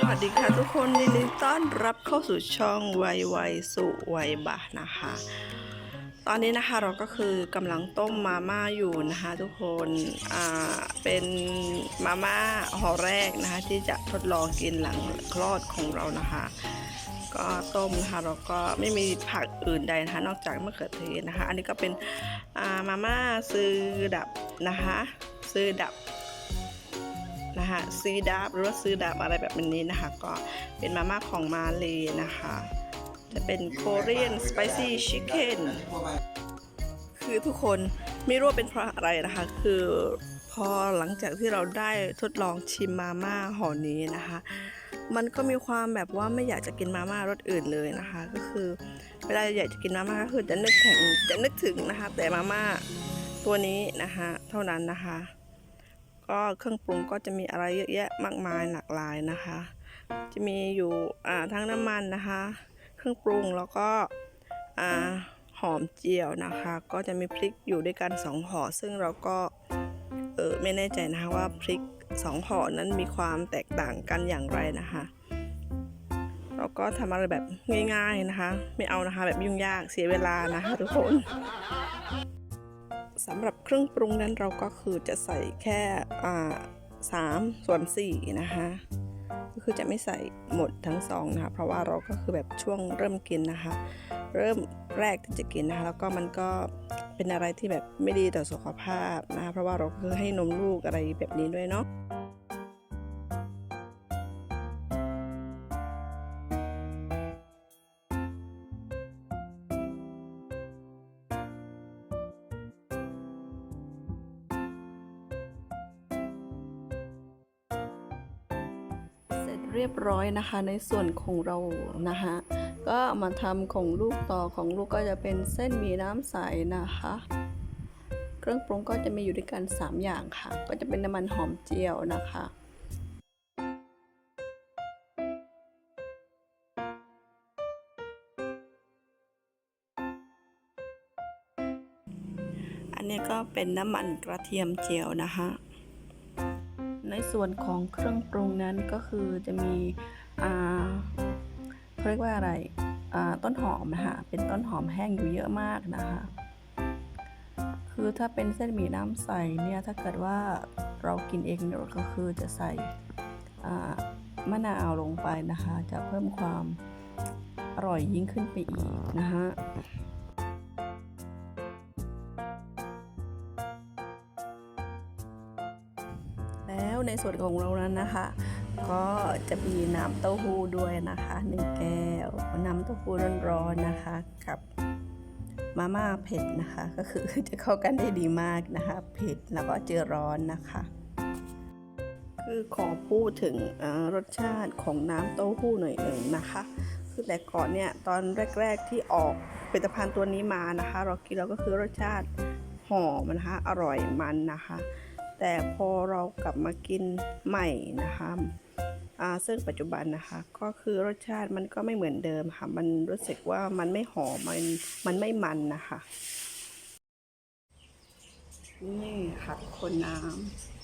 สวัสดีค่ะทุกคนยินดีต้อนรับเข้าสู่ช่องวัยวัยสุวัยบะนะคะ ตอนนี้นะคะเราก็คือกำลังต้มมาม่าอยู่นะคะทุกคนอ่าเป็นมาม่าห่อแรกนะคะที่จะทดลองกินหลังคลอดของเรานะคะ ก็ต้มนะคะเราก็ไม่มีผักอื่นใดนะคะนอกจากมะเขือเทศนะคะ อันนี้ก็เป็นมาม่าซื้อดับนะคะ ซื้อดับ นะคะซีดับหรือว่าซื้อดับอะไรแบบนี้นะคะ ก็เป็นมาม่าของมาเลยนะคะ จะเป็น Korean Spicy Chicken คือทุกคนไม่รู้ว่าเป็นเพราะอะไรนะคะ คือพอหลังจากที่เราได้ทดลองชิมมาม่าห่อนี้นะคะ มันก็มีความแบบว่าไม่อยากจะกินมาม่ารสอื่นเลยนะคะ ก็คือเวลาอยากจะกินมาม่าก็คือจะนึกถึงจะนึกถึงนะคะ แต่มาม่าตัวนี้นะคะ เท่านั้นนะคะ ก็เครื่องปรุงก็จะมีอะไรเยอะแยะมากมายหลากหลายนะคะ จะมีอยู่ทั้งน้ำมันนะคะ เครื่องปรุงแล้วก็หอมเจียวนะคะ ก็จะมีพริกอยู่ด้วยกันสองห่อซึ่งเราก็เออไม่แน่ใจนะคะว่าพริกสองห่อนั้นมีความแตกต่างกันอย่างไรนะคะเราก็ทำอะไรแบบง่ายๆนะคะ ไม่เอานะคะแบบยุ่งยากเสียเวลานะคะทุกคน สำหรับเครื่องปรุงนั้นเราก็คือจะใส่แค่สามส่วนสี่นะคะก็คือจะไม่ใส่หมดทั้งสองนะคะเพราะว่าเราก็คือแบบช่วงเริ่มกินนะคะ เริ่มแรกที่จะกินนะคะ แล้วก็มันก็เป็นอะไรที่แบบไม่ดีต่อสุขภาพนะคะเพราะว่าเราก็คือให้นมลูกอะไรแบบนี้ด้วยเนาะ เรียบร้อยนะคะในส่วนของเรานะคะก็มาทำของลูกต่อของลูกก็จะเป็นเส้นมีน้ำใสนะคะ เครื่องปรุงก็จะมีอยู่ด้วยกัน 3 อย่างค่ะ ก็จะเป็นน้ำมันหอมเจียวนะคะอันนี้ก็เป็นน้ำมันกระเทียมเจียวนะคะ ในส่วนของเครื่องปรุงนั้นก็คือจะมีเขาเรียกว่าอะไรต้นหอมนะคะเป็นต้นหอมแห้งอยู่เยอะมากนะคะ คือถ้าเป็นเส้นหมี่น้ำใสเนี่ยถ้าเกิดว่าเรากินเองเนี่ยก็คือจะใส่มะนาวลงไปนะคะ จะเพิ่มความอร่อยยิ่งขึ้นไปอีกนะคะ แล้วในส่วนของเรานั้นนะคะ ก็จะมีน้ำเต้าหู้ด้วยนะคะหนึ่งแก้วน้ำเต้าหู้ร้อนๆนะคะกับมาม่าเผ็ดนะคะ ก็คือจะเข้ากันได้ดีมากนะคะเผ็ดแล้วก็เจอร้อนนะคะคือขอพูดถึงรสชาติของน้ำเต้าหู้หน่อยเองนะคะ คือแต่ก่อนเนี่ยตอนแรก ๆที่ออกผลิตภัณฑ์ตัวนี้มานะคะ เรากินแล้วก็คือรสชาติหอมนะคะ อร่อยมันนะคะ แต่พอเรากลับมากินใหม่นะคะอ่าซึ่งปัจจุบันนะคะ ก็คือรสชาติมันก็ไม่เหมือนเดิมค่ะ มันรู้สึกว่ามันไม่หอม มันมันไม่มันนะคะ นี่ค่ะคนน้ำ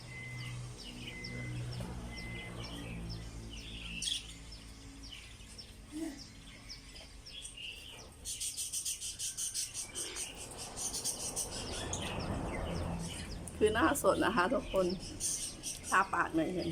คือหน้าสดนะคะทุกคนทาปากหน่อยเห็น